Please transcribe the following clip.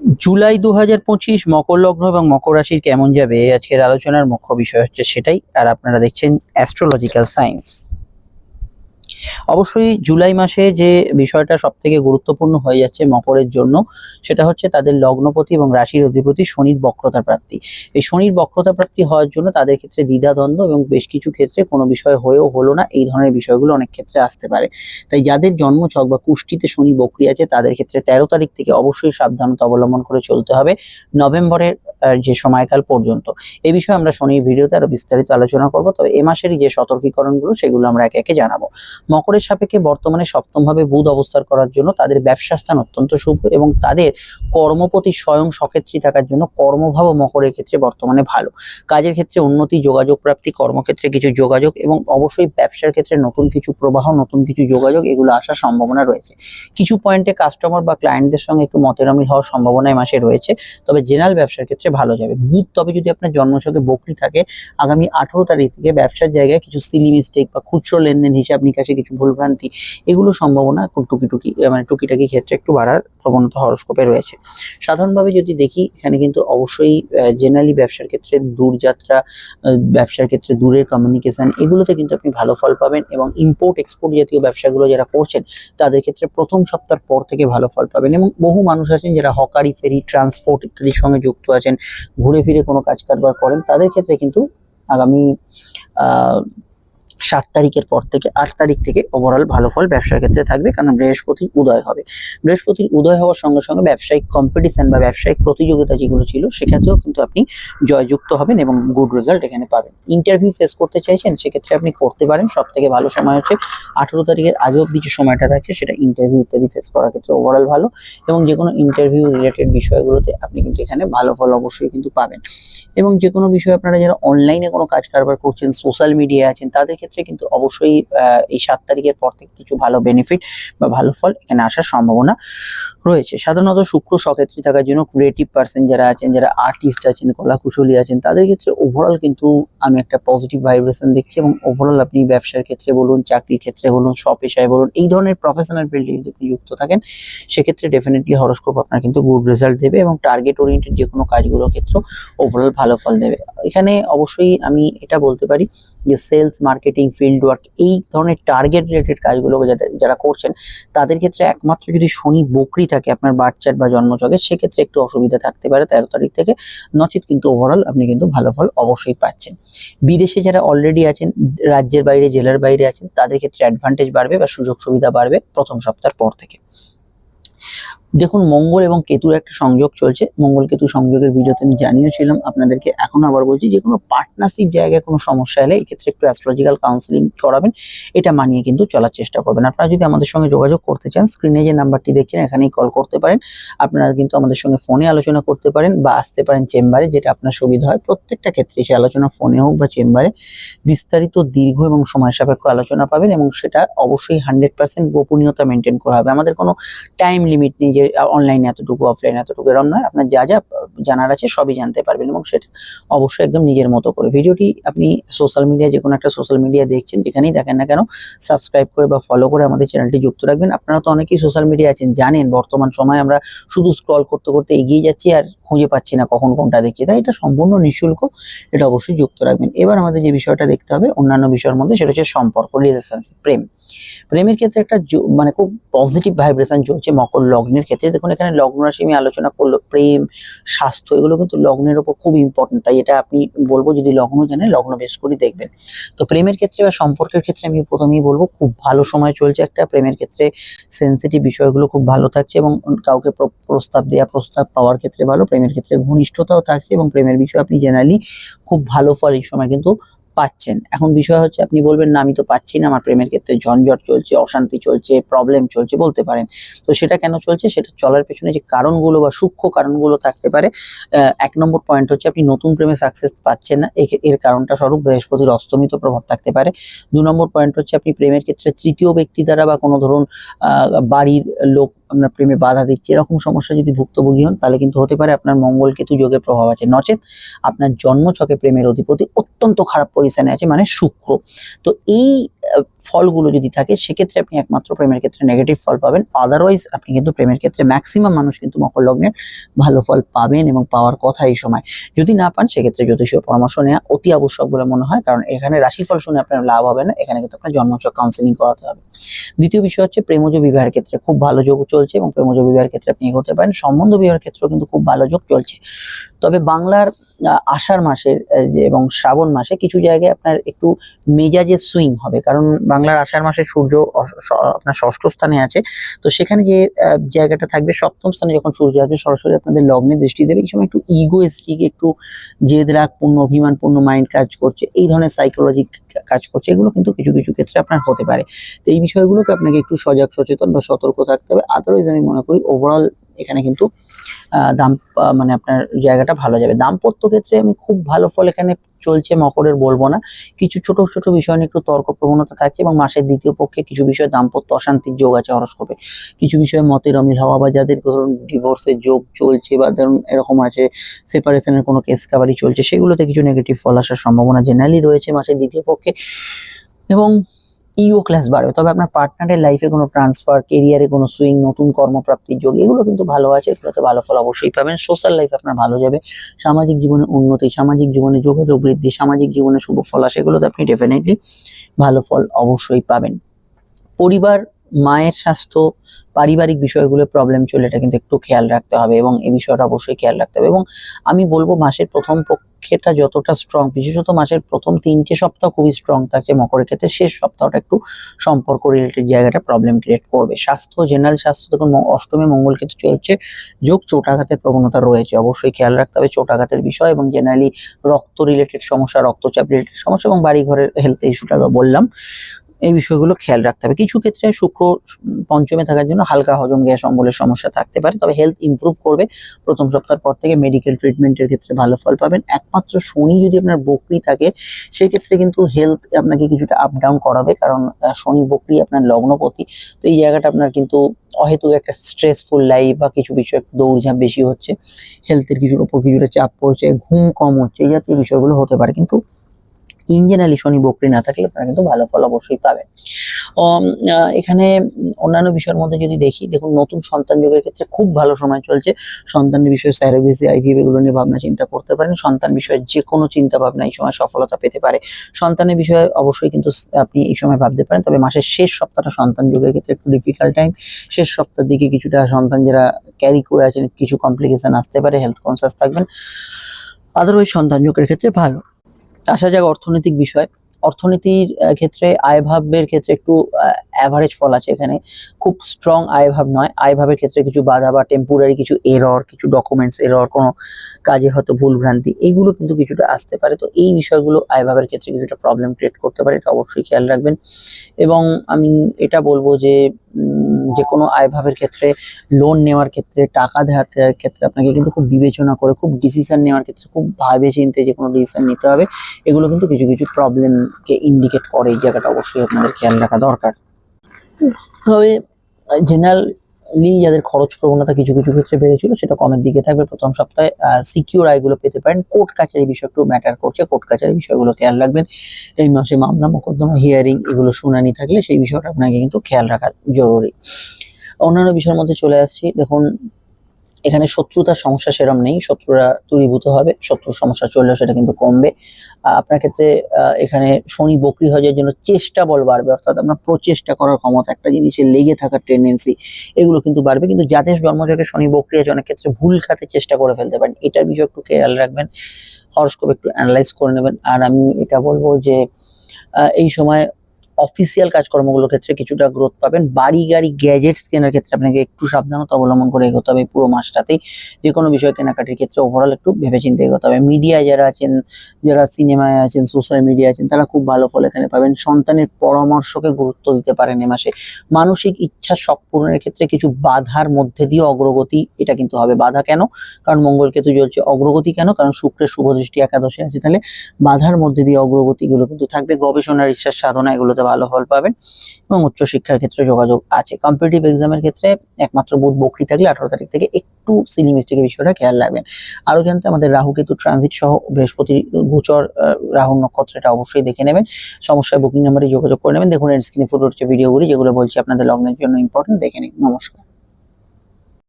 জুলাই দু হাজার পঁচিশ মকর লগ্ন এবং মকর রাশির কেমন যাবে? আজকের আলোচনার মুখ্য বিষয় হচ্ছে সেটাই। আর আপনারা দেখছেন অ্যাস্ট্রোলজিক্যাল সায়েন্স অবশ্যই জুলাই মাসে যে বিষয়টা সব থেকে গুরুত্বপূর্ণ হয়ে যাচ্ছে মকরের জন্য, সেটা হচ্ছে তাদের লগ্নপতি এবং রাশির অধিপতি শনির বক্রতা প্রাপ্তি। এই শনির বক্রতা প্রাপ্তি হওয়ার জন্য তাদের ক্ষেত্রে দ্বিধাদ্বন্দ্ব এবং বেশ কিছু ক্ষেত্রে কোনো বিষয় হয়েও হলো না। এই ধরনের বিষয়গুলো অনেক ক্ষেত্রে আসতে পারে। তাই যাদের জন্মছক বা কুষ্টিতে শনি বক্রি আছে, তাদের ক্ষেত্রে তেরো তারিখ থেকে অবশ্যই সাবধানতা অবলম্বন করে চলতে হবে নভেম্বরের যে সময়কাল পর্যন্ত। এই বিষয়ে আমরা শনির ভিডিওতে আরও বিস্তারিত আলোচনা করব। তবে এ মাসেরই যে সতর্কীকরণগুলো, সেগুলো আমরা একে একে জানাব। মকরের সাপেক্ষে বর্তমানে সপ্তমভাবে বুধ অবস্থান করার জন্য তাদের ব্যবসা স্থান অত্যন্ত শুভ এবং তাদের কর্মপতি স্বয়ং সক্ষেত্রী থাকার জন্য কর্মভাব মকরের ক্ষেত্রে বর্তমানে ভালো। কাজের ক্ষেত্রে উন্নতি, যোগাযোগ প্রাপ্তি, কর্মক্ষেত্রে কিছু যোগাযোগ এবং অবশ্যই ব্যবসার ক্ষেত্রে নতুন কিছু প্রবাহ, নতুন কিছু যোগাযোগ এগুলো আসার সম্ভাবনা রয়েছে। কিছু পয়েন্টে কাস্টমার বা ক্লায়েন্টদের সঙ্গে একটু মতের অমিল হওয়ার সম্ভাবনা এই মাসে রয়েছে, তবে জেনারেল ব্যবসার ক্ষেত্রে ভালো যাবে। বুধ তবে যদি আপনার জন্মছকে বকরি থাকে, আগামী আঠারো তারিখ থেকে ব্যবসার জায়গায় কিছু সিলি মিস্টেক বা খুচরো লেনদেন হিসাব নিকাশে কিছু ভুলভ্রান্তি এগুলো সম্ভাবনা একটু টুকি টুকি আহ, মানে টুকিটাকি ক্ষেত্রে একটু বাড়ার প্রবণতা হরস্কোপে রয়েছে। সাধারণভাবে যদি দেখি এখানে কিন্তু অবশ্যই জেনারেলি ব্যবসার ক্ষেত্রে দূরযাত্রা ব্যবসার ক্ষেত্রে দূরের কমিউনিকেশন এগুলোতে কিন্তু আপনি ভালো ফল পাবেন এবং ইম্পোর্ট এক্সপোর্ট জাতীয় ব্যবসাগুলো যারা করছেন তাদের ক্ষেত্রে প্রথম সপ্তাহ পর থেকে ভালো ফল পাবেন এবং বহু মানুষ আছেন যারা হকারি ফেরি ট্রান্সপোর্ট ইত্যাদির সঙ্গে যুক্ত আছেন ঘুরে ফিরে কোনো কাজ কারবার করেন তাদের ক্ষেত্রে কিন্তু আগামী সাত তারিখের পর থেকে আট তারিখ থেকে ওভারঅল ভালো ফল ব্যবসার ক্ষেত্রে থাকবে কারণ বৃহস্পতির উদয় হবে। বৃহস্পতির উদয় হওয়ার সঙ্গে সঙ্গে ব্যবসায়িক কম্পিটিশন বা ব্যবসায়িক প্রতিযোগিতা যেগুলো ছিল, সেক্ষেত্রেও কিন্তু আপনি জয়যুক্ত হবেন এবং গুড রেজাল্ট এখানে পাবেন। ইন্টারভিউ ফেস করতে চাইছেন, সেক্ষেত্রে আপনি করতে পারেন। সব থেকে ভালো সময় হচ্ছে আঠেরো তারিখের আগে অব্দি যে সময়টা থাকছে, সেটা ইন্টারভিউ ইত্যাদি ফেস করার ক্ষেত্রে ওভারঅল ভালো এবং যে কোনো ইন্টারভিউ রিলেটেড বিষয়গুলোতে আপনি কিন্তু এখানে ভালো ফল অবশ্যই কিন্তু পাবেন। এবং যে কোনো বিষয়ে আপনারা যারা অনলাইনে কোনো কাজ কারবার করছেন সোশ্যাল মিডিয়ায় আছেন, তাদের ক্ষেত্রে কিন্তু অবশ্যই এই সাত তারিখের পর থেকে কিছু ভালো বেনিফিট বা ভালো ফল এখানে আসার সম্ভাবনা রয়েছে। সাধারণত শুক্র সক্ষেত্রী থাকার জন্য ক্রিয়েটিভ পার্সন যারা আছেন, যারা আর্টিস্ট আছেন, কলাকুশলী আছেন, তাদের ক্ষেত্রে ওভারঅল কিন্তু আমি একটা পজিটিভ ভাইব্রেশন দেখছি এবং ওভারঅল আপনি ব্যবসার ক্ষেত্রে বলুন, চাকরির ক্ষেত্রে বলুন স্বপেশায় বলুন, এই ধরনের প্রফেশনাল ফিল্ডে যদি আপনি যুক্ত থাকেন, সেক্ষেত্রে ডেফিনেটলি হরস্কোপ আপনার কিন্তু গুড রেজাল্ট দেবে এবং টার্গেট ওরিয়েন্টেড যে কোনো কাজগুলোর ক্ষেত্রে ওভারঅল ভালো ফল দেবে। এখানে অবশ্যই আমি এটা বলতে পারি যে সেলস মার্কেটিং ফিল্ড ওয়ার্ক এই ধরনের টার্গেট রিলেটেড কাজগুলো যাদের, যারা করছেন, তাদের ক্ষেত্রে একমাত্র যদি শনি বকরি থাকে আপনার বাচ্চার বা জন্মচকে সেক্ষেত্রে একটু অসুবিধা থাকতে পারে তেরো তারিখ থেকে। নচিত কিন্তু ওভারঅল আপনি কিন্তু ভালো ফল অবশ্যই পাচ্ছেন। বিদেশে যারা অলরেডি আছেন, রাজ্যের বাইরে, জেলার বাইরে আছেন, তাদের ক্ষেত্রে অ্যাডভান্টেজ বাড়বে বা সুযোগ সুবিধা বাড়বে প্রথম সপ্তাহের পর থেকে। দেখুন, মঙ্গল এবং কেতুর একটা সংযোগ চলছে। মঙ্গল কেতু সংযোগের ভিডিওতে আমি জানিয়েছিলাম, আপনাদেরকে এখন আবার বলছি, যে কোনো পার্টনারশিপ জায়গায় কোনো সমস্যা এলে এক্ষেত্রে একটু অ্যাস্ট্রোলজিক্যাল কাউন্সিলিং করাবেন, এটা মানিয়ে কিন্তু চলার চেষ্টা করবেন। আপনারা যদি আমাদের সঙ্গে যোগাযোগ করতে চান স্ক্রিনে যে নাম্বারটি দেখছেন, এখানেই কল করতে পারেন। আপনারা কিন্তু আমাদের সঙ্গে ফোনে আলোচনা করতে পারেন বা আসতে পারেন চেম্বারে, যেটা আপনার সুবিধা হয়। প্রত্যেকটা ক্ষেত্রে সে আলোচনা ফোনে হোক বা চেম্বারে বিস্তারিত, দীর্ঘ এবং সময় সাপেক্ষ আলোচনা পাবেন এবং সেটা অবশ্যই হান্ড্রেড পার্সেন্ট গোপনীয়তা মেনটেন করা হবে। আমাদের কোনো টাইম লিমিট নেই যে অনলাইনে এতটুকু অফলাইনে এতটুকু, এরম নয়। আপনার যা যা জানার আছে সবই জানতে পারবেন এবং সেটা অবশ্যই একদম নিজের মতো করে। ভিডিওটি আপনি সোশ্যাল মিডিয়া যে কোনো একটা সোশ্যাল মিডিয়া দেখছেন, যেখানেই দেখেন না কেন সাবস্ক্রাইব করে বা ফলো করে আমাদের চ্যানেলটি যুক্ত রাখবেন। আপনারা তো অনেকেই সোশ্যাল মিডিয়া আছেন, জানেন, বর্তমান সময় আমরা শুধু স্ক্রল করতে করতে এগিয়ে যাচ্ছি আর খুঁজে পাচ্ছি না কখন কোনটা দেখি তাই এটা সম্পূর্ণ নিঃশুল্ক, এটা অবশ্যই যুক্ত রাখবেন। এবার আমাদের যে বিষয়টা দেখতে হবে, অন্যান্য বিষয়ের মধ্যে, সেটা হচ্ছে সম্পর্ক রিলেশনশিপ প্রেম। প্রেমের ক্ষেত্রে একটা মানে খুব পজিটিভ ভাইব্রেশন চলছে মকর লগ্নের ক্ষেত্রে। দেখুন, এখানে লগ্ন রাশি আমি আলোচনা করল, প্রেম, স্বাস্থ্য, এগুলো কিন্তু লগ্নের ওপর খুব ইম্পর্টেন্ট তাই এটা আপনি বলব, যদি লগ্ন জানেন, লগ্ন বেশ করে দেখবেন। তো প্রেমের ক্ষেত্রে বা সম্পর্কের ক্ষেত্রে আমি প্রথমেই বলব, খুব ভালো সময় চলছে একটা। প্রেমের ক্ষেত্রে সেন্সিটিভ বিষয়গুলো খুব ভালো থাকছে এবং কাউকে প্রস্তাব দেওয়া প্রস্তাব পাওয়ার ক্ষেত্রে ভালো। প্রেমের ক্ষেত্রে ঘনিষ্ঠতাও থাকছে এবং প্রেমের বিষয়ে আপনি জেনারেলি খুব ভালো ফল এই সময় কিন্তু পাচ্ছেন। এখন বিষয় হচ্ছে আপনি বলবেন, না, আমি তো পাচ্ছি না, আমার প্রেমের ক্ষেত্রে ঝঞ্ঝট চলছে, অশান্তি চলছে প্রবলেম চলছে, বলতে পারেন। তো সেটা কেন চলছে? সেটা চলার পেছনে যে কারণগুলো বা সূক্ষ্ম কারণগুলো থাকতে পারে এক নম্বর পয়েন্ট হচ্ছে আপনি নতুন প্রেমে সাকসেস পাচ্ছেন না এর কারণটা স্বরূপ বৃহস্পতির অস্তমিত প্রভাব থাকতে পারে। দু নম্বর পয়েন্ট হচ্ছে আপনি প্রেমের ক্ষেত্রে তৃতীয় ব্যক্তি দ্বারা বা কোনো ধরুন বাড়ির লোক আপনার প্রেমে বাধা দিচ্ছে, এরকম সমস্যা যদি ভুক্তভোগী হন, তাহলে কিন্তু হতে পারে আপনার মঙ্গল কেতু যোগের প্রভাব আছে। নচেত আপনার জন্মছকে প্রেমের অধিপতি অত্যন্ত খারাপ পজিশনে আছে মানে শুক্র। তো এই ফলগুলো যদি থাকে, সেক্ষেত্রে আপনি একমাত্র প্রেমের ক্ষেত্রে নেগেটিভ ফল পাবেন। আদারওয়াইজ আপনি কিন্তু প্রেমের ক্ষেত্রে ম্যাক্সিমাম মানুষ কিন্তু মকর লগ্নের ভালো ফল পাবেন এবং পাওয়ার কথা এই সময়। যদি না পান, সেক্ষেত্রে জ্যোতিষীয় পরামর্শ নেওয়া অতি আবশ্যক বলে মনে হয়, কারণ এখানে রাশিফল শুনে আপনার লাভ হবে না, এখানে কিন্তু আপনার জন্মচক কাউন্সিলিং করাতে হবে। দ্বিতীয় বিষয় হচ্ছে প্রেমজ বিবাহের ক্ষেত্রে খুব ভালো যোগ চলছে এবং প্রেমজ বিবাহের ক্ষেত্রে আপনি এগোতে পারেন। সম্বন্ধ বিবাহের ক্ষেত্রেও কিন্তু খুব ভালো যোগ চলছে। তবে বাংলার আষাঢ় মাসের এবং শ্রাবণ মাসে কিছু জায়গায় আপনার একটু মেজাজের সুইং হবে, কারণ বাংলার আষাঢ় মাসে সূর্য আপনার ষষ্ঠ স্থানে আছে। তো সেখানে যে জায়গাটা থাকবে, সপ্তম স্থানে যখন সূর্য আসবে, সরাসরি আপনাদের লগ্নে দৃষ্টি দেবে। এই সময় একটু ইগোয়েস্টিক একটু জেদ রাগ, পূর্ণ মাইন্ড কাজ করছে, এই ধরনের সাইকোলজি কাজ করছে। এগুলো কিন্তু কিছু কিছু ক্ষেত্রে আপনার হতে পারে। তো এই বিষয়গুলোকে আপনাকে একটু সজাগ, সচেতন বা সতর্ক থাকতে হবে। আদারওয়াইজ আমি মনে করি ওভারঅল এখানে কিন্তু দাম মানে আপনার জায়গাটা ভালো যাবে। দাম্পত্য ক্ষেত্রে আমি খুব ভালো ফল এখানে চলছে, মকরের বলব না। কিছু ছোট ছোট বিষয় নিয়ে একটু তর্ক প্রবণতা থাকছে এবং মাসের দ্বিতীয় পক্ষে কিছু বিষয়ে দাম্পত্য অশান্তির যোগ আছে হরস্কোপে। কিছু বিষয়ে মতের অমিল হওয়া বা যাদের ধরুন ডিভোর্সের যোগ চলছে বা ধরুন এরকম আছে সেপারেশনের কোনো কেস কাভারি চলছে, সেগুলোতে কিছু নেগেটিভ ফল আসার সম্ভাবনা জেনারেলি রয়েছে মাসের দ্বিতীয় পক্ষে। এবং ইও ক্লাস বাড়বে তবে আপনার পার্টনারের লাইফে কোনো ট্রান্সফার কেরিয়ারে কোনো সুইং নতুন কর্মপ্রাপ্তির যোগ, এগুলো কিন্তু ভালো আছে, এগুলোতে ভালো ফল অবশ্যই পাবেন। সোশ্যাল লাইফ আপনার ভালো যাবে, সামাজিক জীবনে উন্নতি, সামাজিক জীবনে যোগাযোগ বৃদ্ধি, সামাজিক জীবনে শুভ ফল আসে, এগুলোতে আপনি ডেফিনেটলি ভালো ফল অবশ্যই পাবেন। পরিবার মায়ের স্বাস্থ্য, পারিবারিক বিষয়গুলো প্রবলেম চলে, এটা কিন্তু একটু খেয়াল রাখতে হবে এবং এই বিষয়টা অবশ্যই খেয়াল রাখতে হবে এবং আমি বলব মাসের প্রথম পক্ষেটা যতটা স্ট্রং বিশেষত মাসের প্রথম তিনটে সপ্তাহ খুবই স্ট্রং থাকছে, মকরের ক্ষেত্রে শেষ সপ্তাহটা একটু সম্পর্ক রিলেটেড জায়গাটা প্রবলেম ক্রিয়েট করবে। স্বাস্থ্য জেনারেল স্বাস্থ্য, দেখুন অষ্টমে মঙ্গল ক্ষেত্রে চলছে, যোগ চোটাঘাতের প্রবণতা রয়েছে, অবশ্যই খেয়াল রাখতে হবে চোটাঘাতের বিষয় এবং জেনারেলি রক্ত রিলেটেড সমস্যা, রক্তচাপ রিলেটেড সমস্যা এবং বাড়ি ঘরের হেলথ ইস্যুটা বললাম। এই বিষয়গুলো খেয়াল রাখতে হবে। কিছু ক্ষেত্রে শুক্র পঞ্চমে থাকার জন্য হালকা হজম গ্যাস অম্বলের সমস্যা থাকতে পারে, তবে হেলথ ইমপ্রুভ করবে। প্রথম সপ্তাহের পর থেকে মেডিকেল ট্রিটমেন্টের ক্ষেত্রে ভালো ফল পাবেন। একমাত্র শনি যদি আপনার বকরি থাকে, সেক্ষেত্রে কিন্তু হেলথ আপনাকে কিছুটা আপ ডাউন করাবে, কারণ শনি বকরি আপনার লগ্নপতি। তো এই জায়গাটা আপনার কিন্তু অহেতুক একটা স্ট্রেসফুল লাইফ বা কিছু বিষয় দৌড়ঝাঁপ বেশি হচ্ছে। হেলথের কিছুর উপর কিছুটা চাপ পড়ছে, ঘুম কম হচ্ছে, এই জাতীয় বিষয়গুলো হতে পারে। কিন্তু ইন জেনারেলি শনি বকরি না থাকলে আপনারা কিন্তু ভালো ফল অবশ্যই পাবেন। এখানে অন্যান্য বিষয়ের মধ্যে যদি দেখি, দেখুন নতুন সন্তান যোগের ক্ষেত্রে খুব ভালো সময় চলছে। সন্তানের বিষয়ে স্যারোগেসি আইভিএফ এগুলো নিয়ে ভাবনা চিন্তা করতে পারেন। সন্তান বিষয়ে যে কোনো চিন্তা ভাবনা এই সময় সফলতা পেতে পারে। সন্তানের বিষয়ে অবশ্যই কিন্তু আপনি এই সময় ভাবতে পারেন। তবে মাসের শেষ সপ্তাহটা সন্তান যোগের ক্ষেত্রে একটু ডিফিকাল্ট টাইম শেষ সপ্তাহের দিকে কিছুটা সন্তান যারা ক্যারি করে আছেন, কিছু কমপ্লিকেশন আসতে পারে হেলথ কনসিয়াস থাকবেন। আদারওয়াইজ সন্তান যোগের ক্ষেত্রে ভালো। আসা যাক অর্থনৈতিক বিষয়। অর্থনীতির ক্ষেত্রে আয়ভাবের ক্ষেত্রে একটু অ্যাভারেজ ফল আছে এখানে। খুব স্ট্রং আয়ভাব নয়। আয়ভাবের ক্ষেত্রে কিছু বাধা বা টেম্পোরারি কিছু এরর কিছু ডকুমেন্টস এরর কোনো কাজে হয়তো ভুল ভ্রান্তি এইগুলো কিন্তু কিছুটা আসতে পারে। তো এই বিষয়গুলো আয়ভাবের ক্ষেত্রে কিছুটা প্রবলেম ক্রিয়েট করতে পারে, এটা অবশ্যই খেয়াল রাখবেন। এবং আমি এটা বলব যে যে কোনো আয়ভাবের ক্ষেত্রে লোন নেওয়ার ক্ষেত্রে, টাকা ধার দেওয়ার ক্ষেত্রে আপনাকে কিন্তু খুব বিবেচনা করে, খুব ডিসিশন নেওয়ার ক্ষেত্রে খুব ভাবে চিন্তে যে কোনো ডিসিশন নিতে হবে। এগুলো কিন্তু কিছু কিছু প্রবলেমকে ইন্ডিকেট করে, এই জায়গাটা অবশ্যই আপনাদের খেয়াল রাখা দরকার। তবে জেনারেলি যাদের খরচ প্রবণতা কিছু কিছু ক্ষেত্রে বেড়েছিল, সেটা কমের দিকে থাকবে। প্রথম সপ্তাহে সিকিউর আয়গুলো পেতে পারেন। কোর্ট কাছারি বিষয় একটু ম্যাটার করছে। কোর্ট কাছারি বিষয়গুলো খেয়াল রাখবেন। এই মাসে মামলা, মোকদ্দমা হিয়ারিং এগুলো শুনানি থাকলে সেই বিষয়টা আপনাকে কিন্তু খেয়াল রাখা জরুরি। অন্যান্য বিষয়ের মধ্যে চলে আসছি। দেখুন এখানে শত্রুতার সমস্যা সেরম নেই, শত্রুরা দূরীভূত হবে, শত্রুর সমস্যা চললেও সেটা কিন্তু কমবে। আপনার ক্ষেত্রে এখানে শনি বকরি যাওয়ার জন্য চেষ্টা বল বাড়বে, অর্থাৎ আপনার প্রচেষ্টা করার ক্ষমতা, একটা জিনিসে লেগে থাকার টেন্ডেন্সি এগুলো কিন্তু বাড়বে। কিন্তু যাদের জন্মযোগে শনি বকরি আছে, অনেক ক্ষেত্রে ভুল খাতে চেষ্টা করে ফেলতে পারেন। এটার বিষয়ে একটু খেয়াল রাখবেন হরস্কোপ একটু অ্যানালাইজ করে নেবেন। আর আমি এটা বলব যে এই সময় অফিসিয়াল কাজকর্মগুলোর ক্ষেত্রে কিছুটা গ্রোথ পাবেন। বাড়ি, গাড়ি গ্যাজেটস কেনার ক্ষেত্রে আপনাকে একটু সাবধানতা অবলম্বন করে এগোতে হবে পুরো মাসটাতেই। যে কোনো বিষয় কেনাকাটির ক্ষেত্রে ওভারঅল একটু ভেবেচিন্তে এগোতে হবে। মিডিয়ায় যারা আছেন, যারা সিনেমায় আছেন সোশ্যাল মিডিয়া আছেন, তারা খুব ভালো ফল এখানে পাবেন। সন্তানের পরামর্শকে গুরুত্ব দিতে পারেন এ মাসে। মানসিক ইচ্ছা সব পূরণের ক্ষেত্রে কিছু বাধার মধ্যে দিয়ে অগ্রগতি এটা কিন্তু হবে। বাধা কেন? কারণ মঙ্গল কেতু জ্বলছে। অগ্রগতি কেন? কারণ শুক্রের শুভ দৃষ্টি একাদশে আছে। তাহলে বাধার মধ্যে দিয়ে অগ্রগতিগুলো কিন্তু থাকবে। গবেষণার রিসার্চ সাধনা এগুলোতে ভালো ফল পাবেন এবং উচ্চশিক্ষার ক্ষেত্রে যোগাযোগ আছে। কম্পিটিটিভ এক্সামের ক্ষেত্রে একমাত্র বুধ বকরি থাকলে আঠারো তারিখ থেকে একটু সিলিমিস্টিকের বিষয়টা খেয়াল রাখবেন। আরও জানতে আমাদের রাহু কেতু ট্রানজিট সহ বৃহস্পতি গোচর রাহু নক্ষত্র এটা অবশ্যই দেখে নেবেন। সমস্যায় বুকিং নাম্বারে যোগাযোগ করে নেবেন। দেখুন এর স্ক্রিনে ফুটে উঠছে ভিডিওগুলি যেগুলো বলছি আপনাদের লগ্নের জন্য ইম্পর্টেন্ট দেখে নিন। নমস্কার।